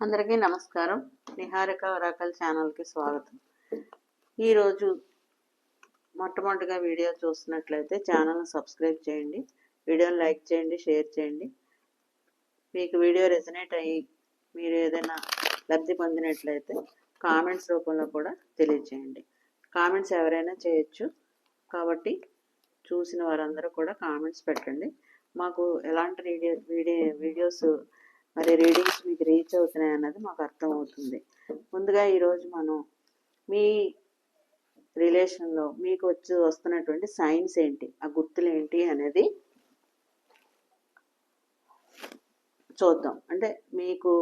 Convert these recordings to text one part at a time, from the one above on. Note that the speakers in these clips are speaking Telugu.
అందరికీ నమస్కారం. నిహారిక వరాకల్ ఛానల్కి స్వాగతం. ఈరోజు మొట్టమొదటిగా వీడియో చూస్తున్నట్లయితే ఛానల్ని సబ్స్క్రైబ్ చేయండి వీడియోని లైక్ చేయండి షేర్ చేయండి. మీకు వీడియో రెజనేట్ అయ్యి మీరు ఏదైనా లబ్ధి పొందినట్లయితే కామెంట్స్ రూపంలో కూడా తెలియజేయండి. కామెంట్స్ ఎవరైనా చేయొచ్చు కాబట్టి చూసిన వారందరూ కూడా కామెంట్స్ పెట్టండి. మాకు ఎలాంటి వీడియో వీడియో వీడియోస్ మరి రీడింగ్స్ మీకు రీచ్ అవుతున్నాయి అన్నది మాకు అర్థమవుతుంది ముందుగా ఈరోజు మనం మీ రిలేషన్లో మీకు వచ్చి వస్తున్నటువంటి సైన్స్ ఏంటి? ఆ గుర్తులు ఏంటి అనేది చూద్దాం. అంటే మీకు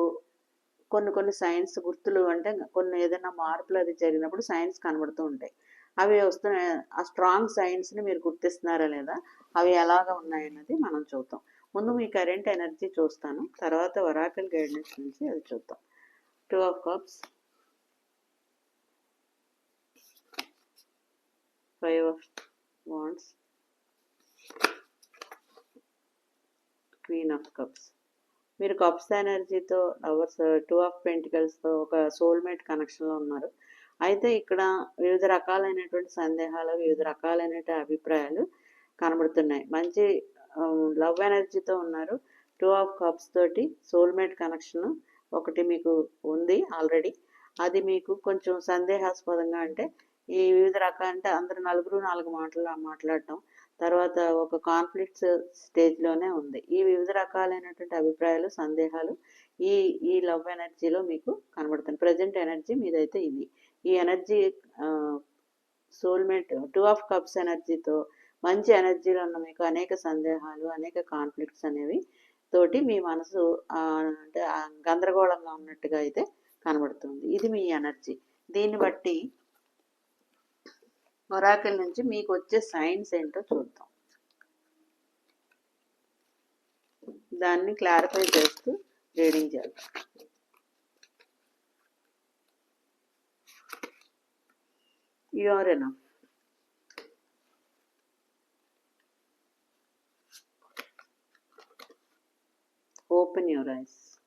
కొన్ని కొన్ని సైన్స్ గుర్తులు అంటే కొన్ని ఏదైనా మార్పులు అది జరిగినప్పుడు సైన్స్ కనబడుతూ ఉంటాయి. అవి వస్తున్నాయి. ఆ స్ట్రాంగ్ సైన్స్ని మీరు గుర్తిస్తున్నారా లేదా? అవి ఎలాగ ఉన్నాయన్నది మనం చూద్దాం. ముందు మీ కరెంట్ ఎనర్జీ చూస్తాను. తర్వాత వరాకల్ గైడెన్స్ నుంచి అది చూద్దాం. Two of cups. Five of wands. Queen of cups. మీరు కప్స్ ఎనర్జీతో లవర్స్ టూ ఆఫ్ పెంటికల్స్తో ఒక సోల్మేట్ కనెక్షన్లో ఉన్నారు. అయితే ఇక్కడ వివిధ రకాలైనటువంటి సందేహాలు వివిధ రకాలైనటువంటి అభిప్రాయాలు కనబడుతున్నాయి. మంచి లవ్ ఎనర్జీతో ఉన్నారు. టూ ఆఫ్ కప్స్ తోటి సోల్మేట్ కనెక్షన్ ఒకటి మీకు ఉంది ఆల్రెడీ అది మీకు కొంచెం సందేహాస్పదంగా అంటే ఈ వివిధ రకాల అంటే అందరు నలుగురు నాలుగు మాటలు మాట్లాడటం. తర్వాత ఒక కాన్ఫ్లిక్ట్స్ స్టేజ్లోనే ఉంది. ఈ వివిధ రకాలైనటువంటి అభిప్రాయాలు సందేహాలు ఈ ఈ లవ్ ఎనర్జీలో మీకు కనబడుతుంది ప్రజెంట్ ఎనర్జీ మీదైతే ఇది. ఈ energy soulmate two of cups ఎనర్జీతో మంచి ఎనర్జీలో ఉన్న మీకు అనేక సందేహాలు అనేక కాన్ఫ్లిక్ట్స్ అనేవి తోటి మీ మనసు అంటే గందరగోళంగా ఉన్నట్టుగా అయితే కనబడుతుంది. ఇది మీ ఎనర్జీ. దీన్ని బట్టి మొరాకల్ నుంచి మీకు వచ్చే సైన్స్ ఏంటో చూద్దాం. దాన్ని క్లారిఫై చేస్తూ రీడింగ్ చేద్దాం. You are enough. Open your eyes.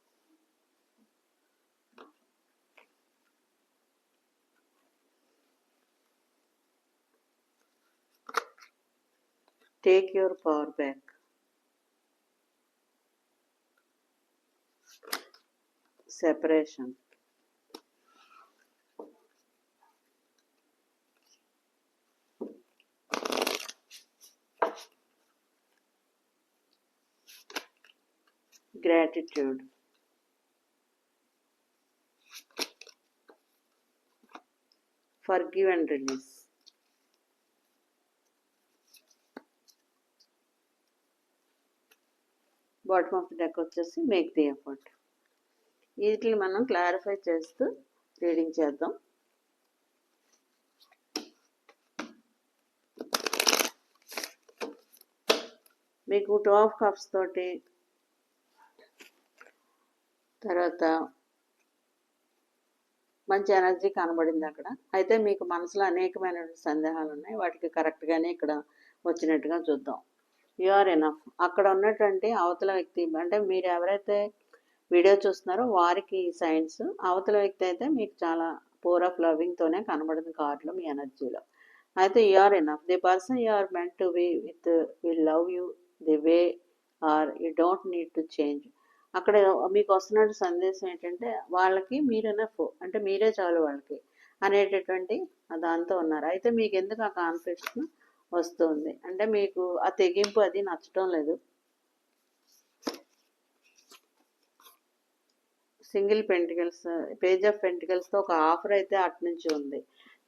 Take your power back. Separation. Gratitude. Forgive and release. Bottom of the deck వచ్చేసి మేక్ ది ఎఫర్ట్ వీటిని మనం క్లారిఫై చేస్తూ రీడింగ్ చేద్దాం మీకు టూ ఆఫ్ కప్స్ తోటి తర్వాత మంచి ఎనర్జీ కనబడింది అక్కడ. అయితే మీకు మనసులో అనేకమైన సందేహాలు ఉన్నాయి. వాటికి కరెక్ట్గానే ఇక్కడ వచ్చినట్టుగా చూద్దాం. యు ఆర్ ఎనఫ్ అక్కడ ఉన్నటువంటి అవతల వ్యక్తి అంటే మీరు ఎవరైతే వీడియో చూస్తున్నారో వారికి సైన్స్ అవతల వ్యక్తి అయితే మీకు చాలా పూర్ ఆఫ్ లవింగ్తోనే కనబడింది కార్డులో మీ ఎనర్జీలో. అయితే you are enough the person you are meant to be with will love you the way are you don't need to change అక్కడ మీకు వస్తున్న సందేశం ఏంటంటే వాళ్ళకి మీరైనా ఫో అంటే మీరే చాలు వాళ్ళకి అనేటటువంటి దాంతో ఉన్నారు. అయితే మీకు ఎందుకు ఆ కాన్ఫిడెన్స్ వస్తుంది? అంటే మీకు ఆ తెగింపు అది నచ్చటం లేదు. సింగిల్ పెంటికల్స్ పేజ్ ఆఫ్ పెంటికల్స్తో ఒక ఆఫర్ అయితే అటు నుంచి ఉంది.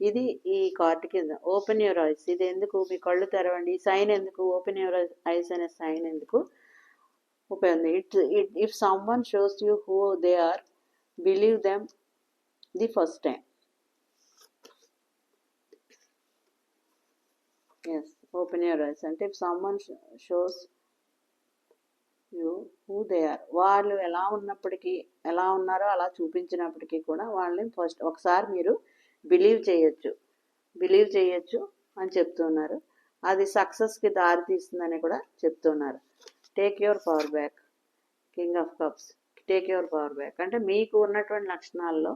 ఇది ఈ కార్డ్ కింద ఓపెన్ యువర్ ఐస్ ఇది ఎందుకు? మీ కళ్ళు తెరవండి. ఈ సైన్ ఎందుకు? ఓపెన్ యువర్ ఐస్ అనే సైన్ ఎందుకు? ఉపయోగం. It it if someone shows you who they are believe them the first time yes open your eyes అంటే if someone shows you who they are వాళ్ళు ఎలా ఉన్నప్పటికీ ఎలా ఉన్నారో అలా చూపించినప్పటికీ కూడా వాళ్ళని ఫస్ట్ ఒకసారి మీరు బిలీవ్ చేయొచ్చు. బిలీవ్ చేయొచ్చు అని చెప్తున్నారు. అది సక్సెస్కి దారి తీస్తుందని కూడా చెప్తున్నారు. Take your power back king of cups take your power back అంటే మీకు ఉన్నటువంటి లక్షణాల్లో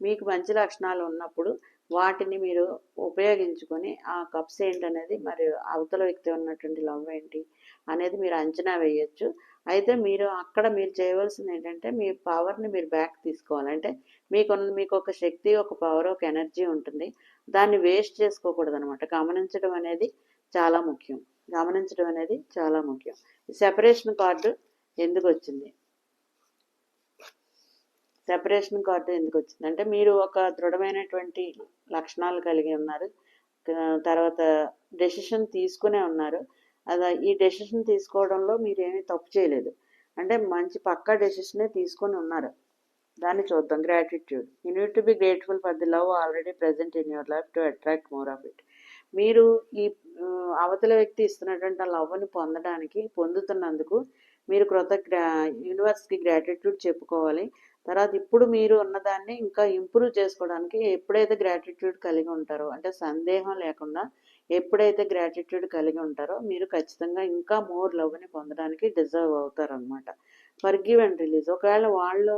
మీకు మంచి లక్షణాలు ఉన్నప్పుడు వాటిని మీరు ఉపయోగించుకొని ఆ కప్స్ ఏంటనేది మరి అవతల వ్యక్తి ఉన్నటువంటి లవ్ ఏంటి అనేది మీరు అంచనా వేయచ్చు. అయితే మీరు అక్కడ మీరు చేయవలసింది ఏంటంటే మీ పవర్ని మీరు బ్యాక్ తీసుకోవాలి. అంటే మీకు మీకు ఒక శక్తి ఒక పవర్ ఒక ఎనర్జీ ఉంటుంది. దాన్ని వేస్ట్ చేసుకోకూడదు అనమాట గమనించడం అనేది చాలా ముఖ్యం. గమనించడం అనేది చాలా ముఖ్యం. సెపరేషన్ కార్డు ఎందుకు వచ్చింది? సెపరేషన్ కార్డు ఎందుకు వచ్చింది? అంటే మీరు ఒక దృఢమైనటువంటి లక్షణాలు కలిగి ఉన్నారు. తర్వాత డెసిషన్ తీసుకునే ఉన్నారు. అది ఈ డెసిషన్ తీసుకోవడంలో మీరు ఏమీ తప్పు చేయలేదు. అంటే మంచి పక్కా డెసిషనే తీసుకొని ఉన్నారు. దాన్ని చూద్దాం. Gratitude you need to be grateful for the love already present in your life to attract more of it మీరు ఈ అవతల వ్యక్తి ఇస్తున్నటువంటి ఆ లవ్ని పొందడానికి పొందుతున్నందుకు మీరు కృత యూనివర్స్కి గ్రాటిట్యూడ్ చెప్పుకోవాలి. తర్వాత ఇప్పుడు మీరు ఉన్నదాన్ని ఇంకా ఇంప్రూవ్ చేసుకోవడానికి ఎప్పుడైతే గ్రాటిట్యూడ్ కలిగి ఉంటారో అంటే సందేహం లేకుండా ఎప్పుడైతే గ్రాటిట్యూడ్ కలిగి ఉంటారో మీరు ఖచ్చితంగా ఇంకా మోర్ లవ్ని పొందడానికి డిజర్వ్ అవుతారు అనమాట ఫర్ గివ్ అండ్ రిలీజ్. ఒకవేళ వాళ్ళు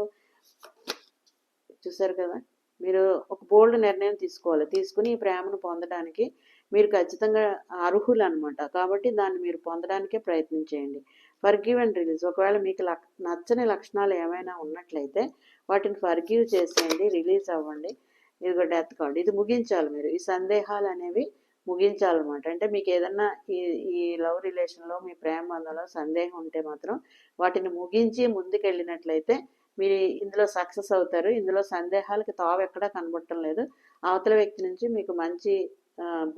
చూసారు కదా మీరు ఒక బోల్డ్ నిర్ణయం తీసుకోవాలి. తీసుకుని ఈ ప్రేమను పొందడానికి మీరు ఖచ్చితంగా అర్హులు అనమాట కాబట్టి దాన్ని మీరు పొందడానికే ప్రయత్నం చేయండి. Forgive and release. ఒకవేళ మీకు లక్ నచ్చని లక్షణాలు ఏమైనా ఉన్నట్లయితే వాటిని ఫర్గివ్ చేసేయండి రిలీజ్ అవ్వండి. ఇదిగో డెత్ కార్డ్ ఇది ముగించాలి మీరు. ఈ సందేహాలు అనేవి ముగించాలన్నమాట. అంటే మీకు ఏదన్నా ఈ ఈ లవ్ రిలేషన్లో మీ ప్రేమ బంధంలో సందేహం ఉంటే మాత్రం వాటిని ముగించి ముందుకెళ్ళినట్లయితే మీరు ఇందులో సక్సెస్ అవుతారు. ఇందులో సందేహాలకి తావు ఎక్కడా కనబడటం లేదు. అవతల వ్యక్తి నుంచి మీకు మంచి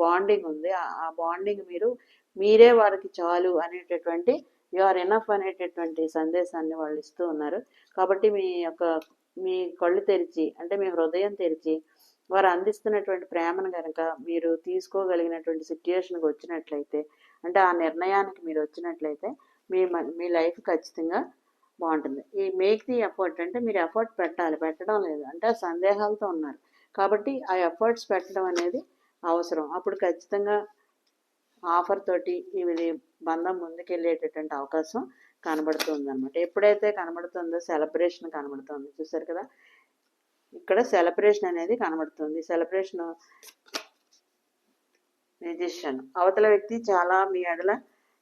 బాండింగ్ ఉంది. ఆ బాండింగ్ మీరు మీరే వారికి చాలు అనేటటువంటి యు ఆర్ ఎనఫ్ అనేటటువంటి సందేశాన్ని వాళ్ళు ఇస్తూ ఉన్నారు. కాబట్టి మీ యొక్క మీ కళ్ళు తెరిచి అంటే మీ హృదయం తెరిచి వారు అందిస్తున్నటువంటి ప్రేమను కనుక మీరు తీసుకోగలిగినటువంటి సిచ్యుయేషన్కి వచ్చినట్లయితే అంటే ఆ నిర్ణయానికి మీరు వచ్చినట్లయితే మీ మీ లైఫ్ ఖచ్చితంగా బాగుంటుంది. ఈ మేక్ ది ఎఫర్ట్ అంటే మీరు ఎఫర్ట్ పెట్టాలి. పెట్టడం లేదు. అంటే సందేహాలతో ఉన్నారు. కాబట్టి ఆ ఎఫర్ట్స్ పెట్టడం అనేది అవసరం. అప్పుడు ఖచ్చితంగా ఆఫర్ తోటి ఇది బంధం ముందుకెళ్ళేటటువంటి అవకాశం కనబడుతుంది అనమాట ఎప్పుడైతే కనబడుతుందో సెలబ్రేషన్ కనబడుతుంది. చూసారు కదా? ఇక్కడ సెలబ్రేషన్ అనేది కనబడుతుంది. సెలబ్రేషన్ మ్యూజిషియన్ అవతల వ్యక్తి చాలా మీ ఎడల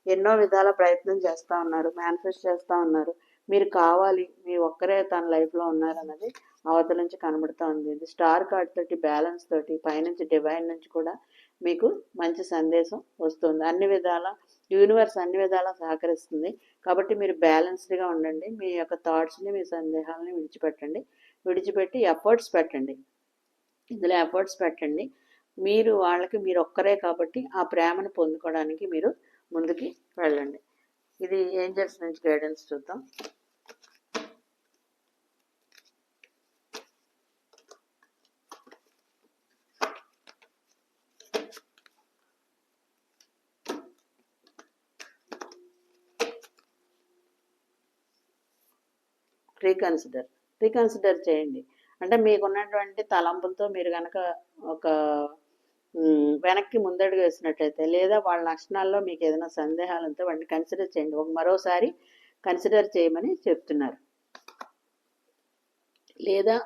ఎన్నో విధాల ప్రయత్నం చేస్తూ ఉన్నారు. మేనిఫెస్ట్ చేస్తూ ఉన్నారు. మీరు కావాలి మీ ఒక్కరే తన లైఫ్లో ఉన్నారన్నది అవతల నుంచి కనబడుతూ ఉంది. ఇది స్టార్ కార్డ్ తోటి బ్యాలెన్స్ తోటి పైనుంచి డివైన్ నుంచి కూడా మీకు మంచి సందేశం వస్తుంది. అన్ని విధాల యూనివర్స్ అన్ని విధాల సహకరిస్తుంది. కాబట్టి మీరు బ్యాలెన్స్డ్గా ఉండండి. మీ యొక్క థాట్స్ని మీ సందేహాలని విడిచిపెట్టండి. విడిచిపెట్టి ఎఫర్ట్స్ పెట్టండి. ఇందులో ఎఫర్ట్స్ పెట్టండి. మీరు వాళ్ళకి మీరు ఒక్కరే కాబట్టి ఆ ప్రేమను పొందుకోవడానికి మీరు ముందుకి వెళ్ళండి. ఇది ఏంజల్స్ నుంచి గైడెన్స్ చూద్దాం. రీకన్సిడర్ రీకన్సిడర్ చేయండి. అంటే మీకున్నటువంటి తలంపులతో మీరు కనుక ఒక వెనక్కి ముందడుగు వేసినట్టయితే లేదా వాళ్ళ లక్షణాల్లో మీకు ఏదైనా సందేహాలు ఉంటే వాటిని కన్సిడర్ చేయండి. ఒక మరోసారి కన్సిడర్ చేయమని చెప్తున్నారు. లేదా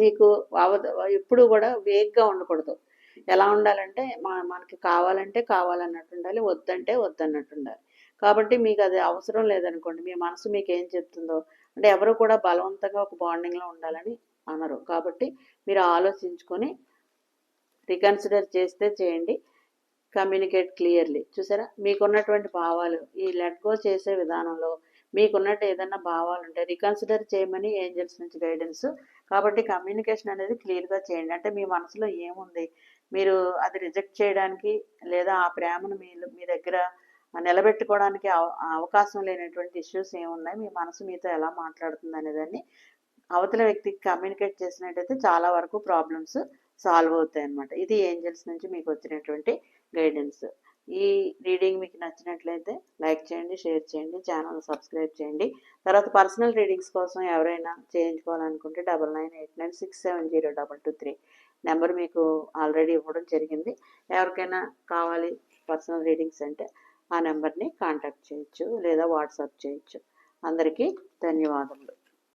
మీకు ఎప్పుడు కూడా వేగ్గా ఉండకూడదు. ఎలా ఉండాలంటే మనకి కావాలంటే కావాలన్నట్టు ఉండాలి వద్దంటే వద్దన్నట్టు ఉండాలి. కాబట్టి మీకు అది అవసరం లేదనుకోండి మీ మనసు మీకు ఏం చెప్తుందో అంటే ఎవరు కూడా బలవంతంగా ఒక బాండింగ్లో ఉండాలని అనరు. కాబట్టి మీరు ఆలోచించుకొని రికన్సిడర్ చేస్తే చేయండి. కమ్యూనికేట్ క్లియర్లీ చూసారా? మీకున్నటువంటి భావాలు ఈ లెట్ గో చేసే విధానంలో మీకున్నట్టు ఏదైనా భావాలు ఉంటే రికన్సిడర్ చేయమని ఏంజల్స్ నుంచి గైడెన్స్ కాబట్టి కమ్యూనికేషన్ అనేది క్లియర్గా చేయండి. అంటే మీ మనసులో ఏముంది? మీరు అది రిజెక్ట్ చేయడానికి లేదా ఆ ప్రేమను మీ మీ దగ్గర నిలబెట్టుకోవడానికి అవకాశం లేనటువంటి ఇష్యూస్ ఏమున్నాయి? మీ మనసు మీతో ఎలా మాట్లాడుతుంది అనేదాన్ని అవతల వ్యక్తికి కమ్యూనికేట్ చేసినట్టయితే చాలా వరకు ప్రాబ్లమ్స్ సాల్వ్ అవుతాయి అనమాట ఇది ఏంజల్స్ నుంచి మీకు వచ్చినటువంటి గైడెన్స్. ఈ రీడింగ్ మీకు నచ్చినట్లయితే లైక్ చేయండి షేర్ చేయండి ఛానల్ సబ్స్క్రైబ్ చేయండి. తర్వాత పర్సనల్ రీడింగ్స్ కోసం ఎవరైనా చేయించుకోవాలనుకుంటే double nine eight nine six seven zero double two three number మీకు ఆల్రెడీ ఇవ్వడం జరిగింది. ఎవరికైనా కావాలి పర్సనల్ రీడింగ్స్ అంటే ఆ నెంబర్ని కాంటాక్ట్ చేయొచ్చు లేదా వాట్సాప్ చేయొచ్చు. అందరికీ ధన్యవాదములు.